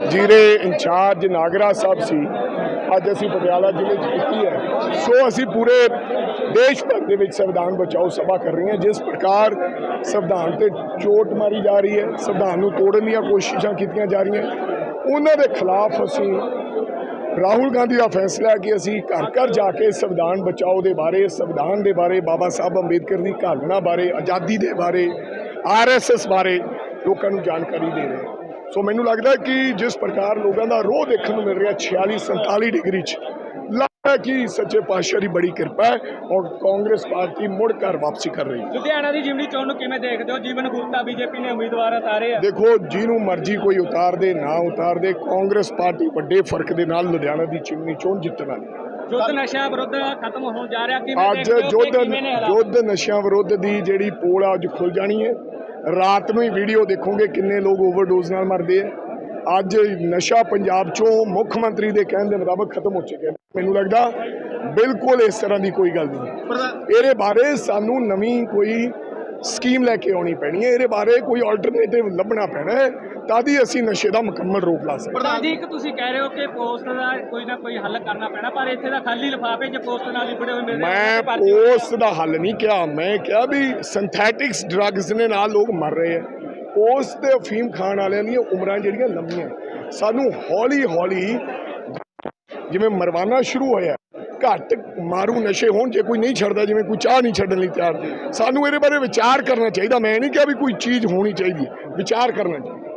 ਜਿਹੜੇ ਇੰਚਾਰਜ ਨਾਗਰਾ ਸਾਹਿਬ ਸੀ। ਅੱਜ ਅਸੀਂ ਪਟਿਆਲਾ ਜ਼ਿਲ੍ਹੇ 'ਚ ਕੀਤੀ ਹੈ ਸੋ ਅਸੀਂ ਪੂਰੇ ਦੇਸ਼ ਭਰ ਦੇ ਵਿੱਚ ਸੰਵਿਧਾਨ ਬਚਾਓ ਸਭਾ ਕਰ ਰਹੇ ਹਾਂ। ਜਿਸ ਪ੍ਰਕਾਰ ਸੰਵਿਧਾਨ ਤੇ ਚੋਟ ਮਾਰੀ ਜਾ ਰਹੀ ਹੈ, ਸੰਵਿਧਾਨ ਨੂੰ ਤੋੜਨ ਦੀਆਂ ਕੋਸ਼ਿਸ਼ਾਂ ਕੀਤੀਆਂ ਜਾ ਰਹੀਆਂ। ਉਹਨਾਂ ਦੇ ਖਿਲਾਫ ਅਸੀਂ ਰਾਹੁਲ ਗਾਂਧੀ ਦਾ ਫੈਸਲਾ ਕਿ ਅਸੀਂ ਘਰ ਘਰ ਜਾ ਕੇ ਸੰਵਿਧਾਨ ਬਚਾਓ ਦੇ ਬਾਰੇ, ਸੰਵਿਧਾਨ ਦੇ ਬਾਰੇ, ਬਾਬਾ ਸਾਹਿਬ ਅੰਬੇਦਕਰ ਦੀ ਘਾਲਣਾ ਬਾਰੇ, ਆਜ਼ਾਦੀ ਦੇ ਬਾਰੇ ਆਰਐਸਐਸ ਬਾਰੇ ਲੋਕਾਂ ਨੂੰ ਜਾਣਕਾਰੀ ਦੇ ਰਹੇ ਹਾਂ। ਸੋ ਮੈਨੂੰ ਲੱਗਦਾ ਕਿ ਜਿਸ ਪ੍ਰਕਾਰ ਲੋਕਾਂ ਦਾ ਰੋਹ ਦੇਖਣ ਨੂੰ ਮਿਲ ਰਿਹਾ 46 47 ਡਿਗਰੀ 'ਚ ਲੱਗਦਾ ਕਿ ਸੱਚੇ ਪਾਤਸ਼ਾਹ ਦੀ ਬੜੀ ਕਿਰਪਾ ਹੈ ਔਰ ਕਾਂਗਰਸ ਪਾਰਟੀ ਮੁੜ ਘਰ ਵਾਪਸੀ ਕਰ ਰਹੀ ਹੈ। ਲੁਧਿਆਣਾ ਦੀ ਜਿਮਨੀ ਚੋਣ ਨੂੰ ਕਿਵੇਂ ਦੇਖਦੇ ਹੋ? ਜੀਵਨ ਗੁਪਤਾ ਬੀਜੇਪੀ ਨੇ ਉਮੀਦਵਾਰ ਉਤਾਰੇ ਆ। ਦੇਖੋ ਜਿਹਨੂੰ ਮਰਜ਼ੀ ਕੋਈ ਉਤਾਰ ਦੇ ਨਾ ਉਤਾਰ ਦੇ ਕਾਂਗਰਸ ਪਾਰਟੀ ਵੱਡੇ ਫ਼ਰਕ ਦੇ ਨਾਲ ਲੁਧਿਆਣਾ ਦੀ ਚਿਮਨੀ ਚੋਣ ਜਿੱਤਣ ਵਾਲੀ ਹੈ। ਨਸ਼ਾ ਵਿਰੁੱਧ ਖਤਮ ਹੋਣ ਜਾ ਰਿਹਾ ਕਿਵੇਂ ਅੱਜ ਦੇਖਦੇ ਹੋ ਹਾਲਾਤ? ਯੁੱਧ ਨਸ਼ਿਆਂ ਵਿਰੁੱਧ ਦੀ ਜਿਹੜੀ ਪੋਲ ਆ ਅੱਜ ਖੁੱਲ ਜਾਣੀ ਹੈ। ਰਾਤ ਨੂੰ ਹੀ ਵੀਡੀਓ ਦੇਖੋਗੇ ਕਿੰਨੇ ਲੋਕ ਓਵਰਡੋਜ਼ ਨਾਲ ਮਰਦੇ ਆ। ਅੱਜ ਨਸ਼ਾ ਪੰਜਾਬ ਚੋਂ ਮੁੱਖ ਮੰਤਰੀ ਦੇ ਕਹਿਣ ਦੇ ਮੁਤਾਬਕ ਖਤਮ ਹੋ ਚੁੱਕਿਆ। ਮੈਨੂੰ ਲੱਗਦਾ ਬਿਲਕੁਲ ਇਸ ਤਰ੍ਹਾਂ ਦੀ ਕੋਈ ਗੱਲ ਨਹੀਂ। ਇਹਦੇ ਬਾਰੇ ਸਾਨੂੰ ਨਵੀਂ ਕੋਈ ਸਕੀਮ ਲੈ ਕੇ ਆਉਣੀ ਪੈਣੀ ਹੈ ਇਹਦੇ ਬਾਰੇ ਕੋਈ ਆਲਟਰਨੇਟਿਵ ਲੱਭਣਾ ਪੈਣਾ ਹੈ ਤਾਂ ਹੀ ਅਸੀਂ ਨਸ਼ੇ ਦਾ ਮੁਕੰਮਲ ਰੋਕ ਲਾ ਸਕਦੇ। ਪ੍ਰਧਾਨ ਜੀ ਇੱਕ ਤੁਸੀਂ ਕਹਿ ਰਹੇ ਹੋ ਕਿ ਪੋਸਟ ਦਾ ਕੋਈ ਨਾ ਕੋਈ ਹੱਲ ਕਰਨਾ ਪੈਣਾ ਪਰ ਇੱਥੇ ਦਾ ਖਾਲੀ ਲਿਫਾਫੇ 'ਚ ਪੋਸਟ ਨਾਲ ਲਿਬੜੇ ਹੋਏ ਮਿਲਦੇ ਮੈਂ ਪੋਸਟ ਦਾ ਹੱਲ ਨਹੀਂ ਕਿਹਾ ਮੈਂ ਕਿਹਾ ਵੀ ਸਿੰਥੈਟਿਕਸ ਡਰੱਗਸ ਦੇ ਨਾਲ ਲੋਕ ਮਰ ਰਹੇ ਆ ਪੋਸਟ ਤੇ ਅਫੀਮ ਖਾਣ ਵਾਲਿਆਂ ਦੀਆਂ ਉਮਰਾਂ ਜਿਹੜੀਆਂ ਲੰਮੀਆਂ ਸਾਨੂੰ ਹੌਲੀ ਹੌਲੀ ਜਿਵੇਂ ਮਰਵਾਨਾ ਸ਼ੁਰੂ ਹੋਇਆ ਘੱਟ ਮਾਰੂ ਨਸ਼ੇ ਹੋਣ ਜੇ ਕੋਈ ਨਹੀਂ ਛੱਡਦਾ, ਜਿਵੇਂ ਕੋਈ ਚਾਹ ਨਹੀਂ ਛੱਡਣ ਲਈ ਤਿਆਰ। ਸਾਨੂੰ ਇਹਦੇ ਬਾਰੇ ਵਿਚਾਰ ਕਰਨਾ ਚਾਹੀਦਾ। ਮੈਂ ਨਹੀਂ ਕਿਹਾ ਵੀ ਕੋਈ ਚੀਜ਼ ਹੋਣੀ ਚਾਹੀਦੀ। ਵਿਚਾਰ ਕਰਨਾ ਚਾਹੀਦਾ।